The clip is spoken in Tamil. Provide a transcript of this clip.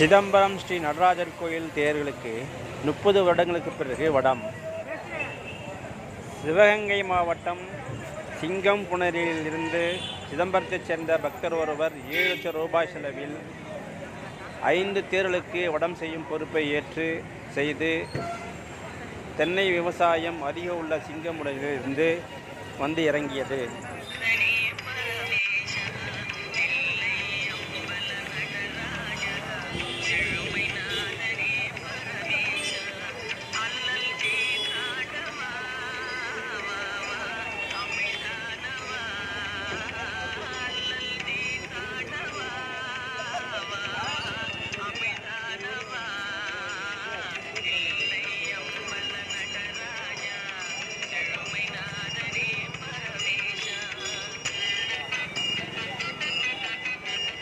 சிதம்பரம் ஸ்ரீ நடராஜர் கோயில் தேர்களுக்கு முப்பது வருடங்களுக்கு பிறகு வடம். சிவகங்கை மாவட்டம் சிங்கம் இருந்து சிதம்பரத்தைச் சேர்ந்த பக்தர் ஒருவர் ஏழு லட்சம் ரூபாய் செலவில் ஐந்து தேர்களுக்கு வடம் செய்யும் பொறுப்பை ஏற்று செய்து தென்னை விவசாயம் அதிக உள்ள சிங்கம் இருந்து வந்து இறங்கியது. two.